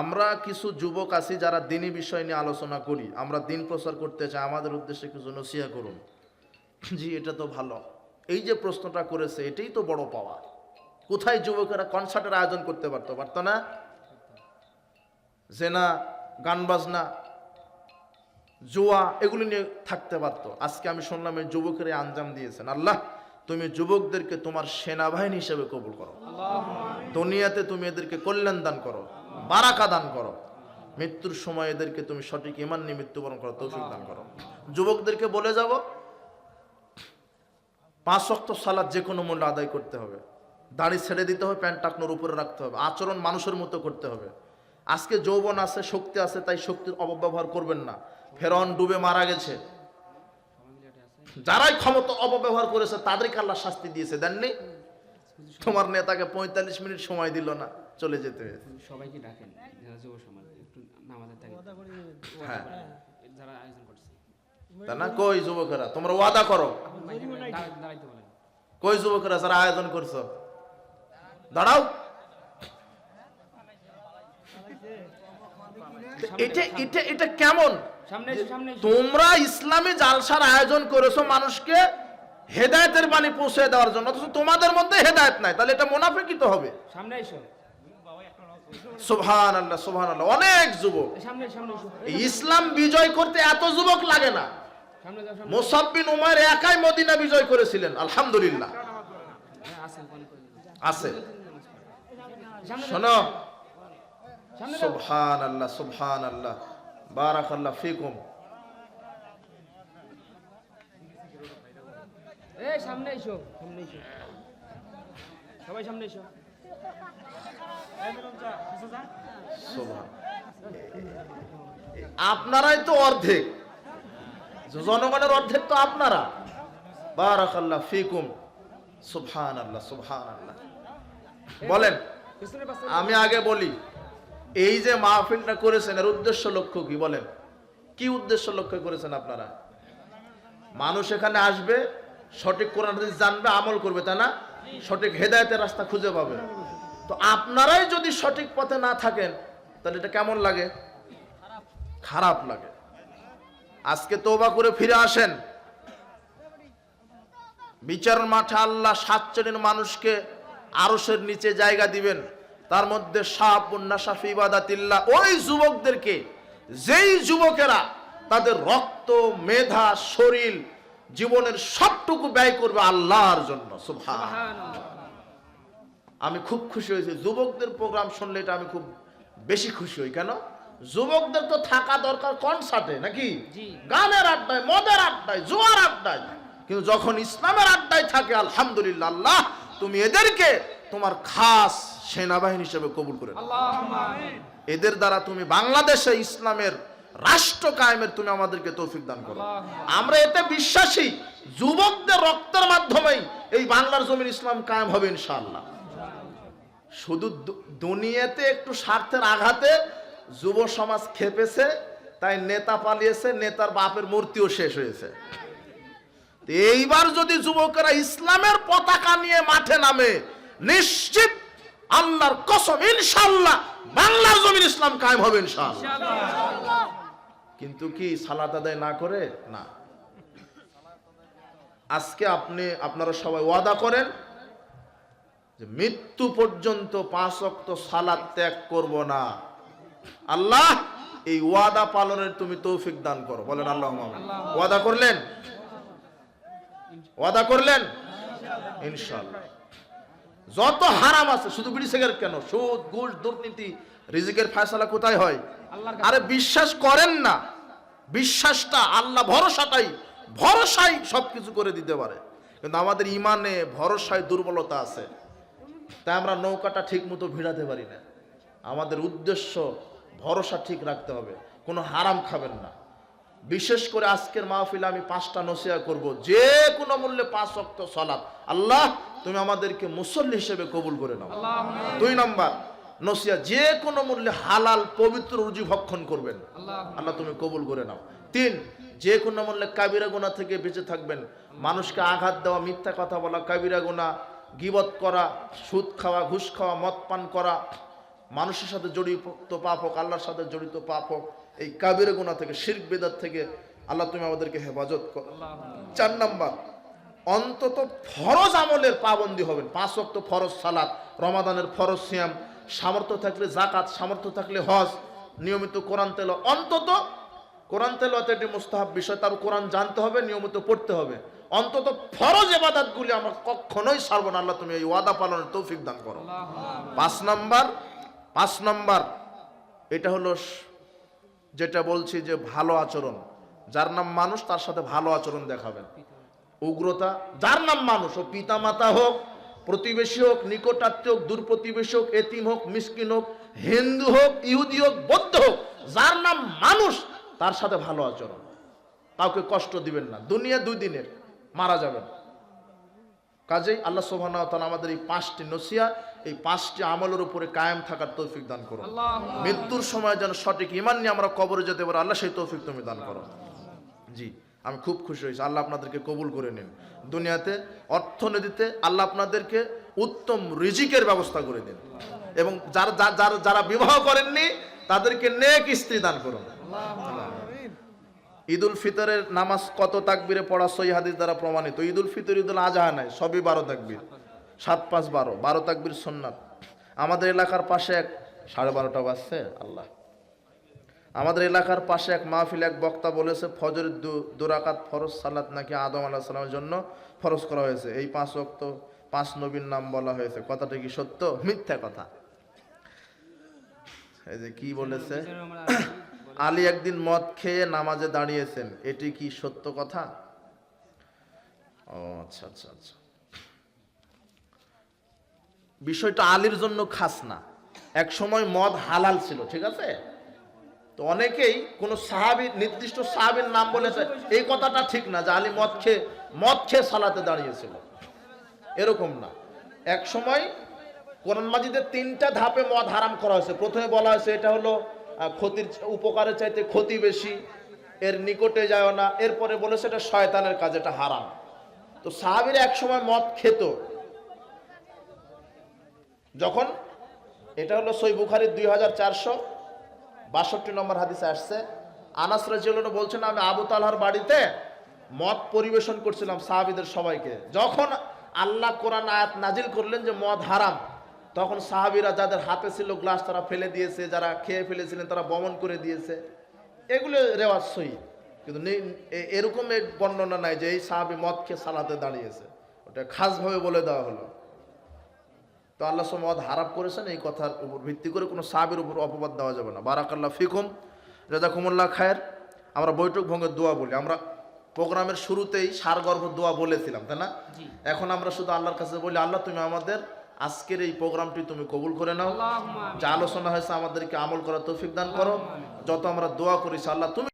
আমরা কিছু যুবক আছি যারা দিনই বিষয় নিয়ে আলোচনা করি। আমরা দিন প্রচার করতে চাই আমাদের উদ্দেশ্যে কিছু নসিহা করুন। জি এটা তো ভালো। এই যে প্রশ্নটা করেছে এটাই তো বড় পাওয়া। কোথায় যুবকেরা কনসার্টের আয়োজন করতে পারতো? পারতো না? জেনা গান বাজনা জুয়া এগুলো নিয়ে থাকতে পারতো। আজকে আমি শুনলাম এই যুবকের আঞ্জাম দিয়েছেন। আল্লাহ তুমি যুবকদেরকে তোমার সেনাবাহিনী হিসেবে কবুল করো। দুনিয়াতে তুমি এদেরকে কল্যাণ দান করো। বারাকা দান করো। মৃত্যুর সময় এদেরকে তুমি সঠিক ইমান নিয়ে মৃত্যুবরণ করো তৌফিক দান করো। যুবকদেরকে বলে যাব, পাঁচ অক্ত সালাদ যে কোনো মূল্য আদায় করতে হবে। দাড়ি ছেড়ে দিতে হবে, প্যান্ট টাকনোর উপরে রাখতে হবে। আচরণ মানুষের মতো করতে হবে। আজকে যৌবন আছে, শক্তি আছে, তাই শক্তির অপব্যবহার করবেন না। ফেরন ডুবে মারা গেছে। যারাই ক্ষমতা অপব্যবহার করেছে, তাদেরকে আল্লাহ শাস্তি দিয়েছে, দেননি? তোমার নেতাকে পঁয়তাল্লিশ মিনিট সময় দিল না। চলে যেতে হয়েছে। সবাইকে ডাকেন যারা যুব সমাজ একটু নামাজের থাকে হ্যাঁ। যারা আয়োজন করছে। তা না কই যুবকেরা? তোমরা ওয়াদা করো। কই যুবকেরা যারা আয়োজন করছ? দাঁড়াও। এটা এটা এটা কেমন? তোমরা ইসলামী জালসার আয়োজন করেছ মানুষকে হেদায়তের বাণী পৌঁছে দেওয়ার জন্য অথচ তোমাদের মধ্যে হেদায়ত নাই তাহলে এটা মোনাফিকই তো হবে। সামনে এসো। সুবহান আল্লাহ সুবহান আল্লাহ অনেক যুবক ইসলাম বিজয় করতে এত যুবক লাগে না। মোসাব্বিন উমার একাই মদিনা বিজয় করেছিলেন আলহামদুলিল্লাহ। আছে। শোনো। সুবহান আল্লাহ সুবহান আল্লাহ বারাক আল্লাহ ফিকুম সামনে এসো। সামনে এসো। সবাই সামনে এসো। আপনারাই তো অর্ধেক। জনগণের অর্ধেক তো আপনারা। বারাক আল্লাহ ফিকুম। সুবহান আল্লাহ সুবহান আল্লাহ বলেন, আমি আগে বলি, এই যে মাহফিলটা করেছেন, এর উদ্দেশ্য লক্ষ্য কি? বলেন, কি উদ্দেশ্য লক্ষ্য করেছেন আপনারা? মানুষ এখানে আসবে, সঠিক কোরআন জানবে, আমল করবে, তাই না? সঠিক হেদায়েতের রাস্তা খুঁজে পাবে। তো আপনারাই যদি সঠিক পথে না থাকেন, তাহলে এটা কেমন লাগে? খারাপ লাগে। আজকে তোবা করে ফিরে আসেন। বিচার মাঠে আল্লাহ সাত মানুষকে আরসের নিচে জায়গা দিবেন। তার মধ্যে সাপ উন্নাসাফি ইবাদাতিল্লাহ, ওই যুবকদেরকে, যেই যুবকেরা তাদের রক্ত, মেধা, শরীর, জীবনের সবটুকু ব্যয় করবে আল্লাহর জন্য। সুবহান আমি খুব খুশি হয়েছি। যুবকদের প্রোগ্রাম শুনলে এটা আমি খুব বেশি খুশি হই। কেন? যুবকদের তো থাকা দরকার কনসার্টে নাকি? গানের আড্ডায় মদের আড্ডায় জোয়ার আড্ডায়। কিন্তু যখন ইসলামের আড্ডায় থাকে আলহামদুলিল্লাহ আল্লাহ তুমি এদেরকে তোমার খাস সেনাবাহিনী হিসেবে কবুল করে এদের দ্বারা তুমি বাংলাদেশে ইসলামের রাষ্ট্র কায়েমের তুমি আমাদেরকে তৌফিক দান করো। আমরা এতে বিশ্বাসী। যুবকদের রক্তের মাধ্যমেই এই বাংলার জমির ইসলাম কায়েম হবে ইনশাআল্লাহ। শুধু দুনিয়াতে একটু স্বার্থের আঘাতে যুব সমাজ খেপেছে তাই নেতা পালিয়েছে নেতার বাপের মূর্তিও শেষ হয়েছে। এইবার যদি যুবকেরা ইসলামের পতাকা নিয়ে মাঠে নামে নিশ্চিত আল্লাহর কসম ইনশাআল্লাহ বাংলার জমির ইসলাম কায়েম হবে কিন্তু কি সালাত আদায় না করে? না। আজকে আপনি আপনারা সবাই ওয়াদা করেন মৃত্যু পর্যন্ত পাঁচ অক্ত সালাত ত্যাগ করব না। আল্লাহ এই ওয়াদা পালনের তুমি তৌফিক দান করো। বলেন আল্লাহ ওয়াদা করলেন? ওয়াদা করলেন? ইনশাআল্লাহ। যত হারাম আছে শুধু বিড়ি সিগারেট কেন? সুদ ঘুষ দুর্নীতি রিজিকের ফয়সালা কোথায় হয়? আরে বিশ্বাস করেন না। বিশ্বাসটা আল্লাহ ভরসাটাই ভরসাই সবকিছু করে দিতে পারে। কিন্তু আমাদের ইমানে ভরসায় দুর্বলতা আছে। তাই আমরা নৌকাটা ঠিক মতো ভিড়াতে পারি না। আমাদের উদ্দেশ্য ভরসা ঠিক রাখতে হবে। কোনো হারাম খাবেন না। বিশেষ করে আজকের মাহফিলে আমি পাঁচটা নসিয়া করব। যে কোনো মূল্যে পাঁচ অক্ত সলাৎ আল্লাহ তুমি আমাদেরকে মুসল্লি হিসেবে কবুল করে নাও। দুই নম্বর নসিয়া যে কোনো মূল্যে হালাল পবিত্র রুজি ভক্ষণ করবেন। আল্লাহ তুমি কবুল করে নাও। তিন যে কোনো মূল্যে কাবিরা গুণা থেকে বেঁচে থাকবেন। মানুষকে আঘাত দেওয়া মিথ্যা কথা বলা কাবিরা গুণা গিবত করা, সুদ খাওয়া, ঘুষ খাওয়া, মদ পান করা, মানুষের সাথে জড়িত পাপ হোক, আল্লাহর সাথে জড়িত পাপ হোক, এই কাবির গুণা থেকে, শির্ক বেদার থেকে আল্লাহ তুমি আমাদেরকে হেফাজত করো। চার নাম্বার, অন্তত ফরজ আমলের পাবন্দি হবেন। পাঁচ ওয়াক্ত ফরজ সালাত, রমাদানের ফরজ সিয়াম, সামর্থ্য থাকলে জাকাত সামর্থ্য থাকলে হজ, নিয়মিত কোরআন তেল অন্তত কোরআন তেলাওয়াত একটি মুস্তাহাব বিষয়, তার কোরআন জানতে হবে, নিয়মিত পড়তে হবে। অন্তত ফরজ এবাদাতগুলি আমরা কখনোই ছাড়বো না। আল্লাহ তুমি এই ওয়াদা পালনের তৌফিক দান করো। পাঁচ নাম্বার পাঁচ নাম্বার, এটা হলো যেটা বলছি যে ভালো আচরণ। যার নাম মানুষ, তার সাথে ভালো আচরণ দেখাবেন। উগ্রতা, যার নাম মানুষ ও পিতা মাতা হোক, প্রতিবেশী হোক, নিকটাত্মীয় হোক দূর প্রতিবেশী হোক, এতিম হোক, মিসকিন হোক, হিন্দু হোক, ইহুদি হোক, বৌদ্ধ হোক, যার নাম মানুষ, তার সাথে ভালো আচরণ। কাউকে কষ্ট দিবেন না। দুনিয়া দুই দিনের। মারা যাবেন। কাজেই আল্লাহ সোহানা আমাদের এই পাঁচটি নসিয়া এই পাঁচটি আমলের উপরে কায়েম থাকার তৌফিক দান করো মৃত্যুর সময় যেন সঠিক ইমান নিয়ে আমরা কবরে যেতে পারো আল্লাহ সেই তৌফিক তুমি দান করো। জি আমি খুব খুশি হয়েছি। আল্লাহ আপনাদেরকে কবুল করে নিন। দুনিয়াতে অর্থনীতিতে আল্লাহ আপনাদেরকে উত্তম রিজিকের ব্যবস্থা করে দিন। এবং যারা যারা যারা বিবাহ করেননি তাদেরকে নেক স্ত্রী দান করুন। ঈদ উল ফিতরের নামাজ কত তাকবিরে পড়া সই হাদিস দ্বারা প্রমাণিত? ঈদ উল ফিতর ঈদ উল আজহা নাই সবই বারো তাকবির। সাত পাঁচ বারো। বারো তাকবির সন্ন্যাত আমাদের এলাকার পাশে এক সাড়ে বারোটা বাজছে? আল্লাহ। আমাদের এলাকার পাশে এক মাহফিল এক বক্তা বলেছে ফজরের দু- দুরাকাত ফরজ সালাত নাকি আদম আলাহ সালামের জন্য ফরজ করা হয়েছে? এই পাঁচ ওয়াক্ত পাঁচ নবীর নাম বলা হয়েছে। কথাটা কি সত্য? মিথ্যা কথা। এই যে কি বলেছে? আলী একদিন মদ খেয়ে নামাজে দাঁড়িয়েছেন। এটি কি সত্য কথা? ও আচ্ছা আচ্ছা আচ্ছা। বিষয়টা আলীর জন্য খাস না। এক সময় মদ হালাল ছিল, ঠিক আছে? তো অনেকেই কোনো সাহাবি, নির্দিষ্ট সাহাবির নাম বলেছে, এই কথাটা ঠিক না যে আলী মদ খেয়ে মদ খেয়ে সালাতে দাঁড়িয়েছিল। এরকম না। এক সময় কোরআন মাজিদের তিনটা ধাপে মদ হারাম করা হয়েছে। প্রথমে বলা হয়েছে, এটা হলো ক্ষতির উপকারের চাইতে ক্ষতি বেশি, এর নিকটে যায় না, এরপরে বলেছে এটা শয়তানের কাজ, এটা হারাম। তো সাহাবিরা এক সময় মদ খেত। যখন এটা হলো সই বুখারির দুই হাজার চারশো বাষট্টি নম্বর হাদিসে আসছে, আনাস রাজিউল্লাহ বলছেন, আমি আবু তালহার বাড়িতে মদ পরিবেশন করছিলাম সাহাবিদের সবাইকে। যখন আল্লাহ কোরআন আয়াত নাজিল করলেন যে মদ হারাম তখন সাহাবিরা যাদের হাতে ছিল গ্লাস তারা ফেলে দিয়েছে যারা খেয়ে ফেলেছিলেন তারা বমন করে দিয়েছে। এগুলো রেওয়াজ সই কিন্তু এরকম বর্ণনা নাই যে এই সাহাবি মদ খেয়ে সালাতে দাঁড়িয়েছে। ওটা খাসভাবে বলে দেওয়া হলো। তো আল্লাহ সব মদ হারাপ করেছেন এই কথার উপর ভিত্তি করে কোনো সাহাবের উপর অপবাদ দেওয়া যাবে না। বারাকাল্লাহ ফিকুম রেজাকুমুল্লাহ খায়ের। আমরা বৈঠক ভঙ্গের দোয়া বলি। আমরা প্রোগ্রামের শুরুতেই সারগর্ভ দোয়া বলেছিলাম তাই না? এখন আমরা শুধু আল্লাহর কাছে বলি আল্লাহ তুমি আমাদের আজকের এই প্রোগ্রামটি তুমি কবুল করে নাও। যা আলোচনা হয়েছে আমাদেরকে আমল করার তৌফিক দান করো। যত আমরা দোয়া করি আল্লাহ তুমি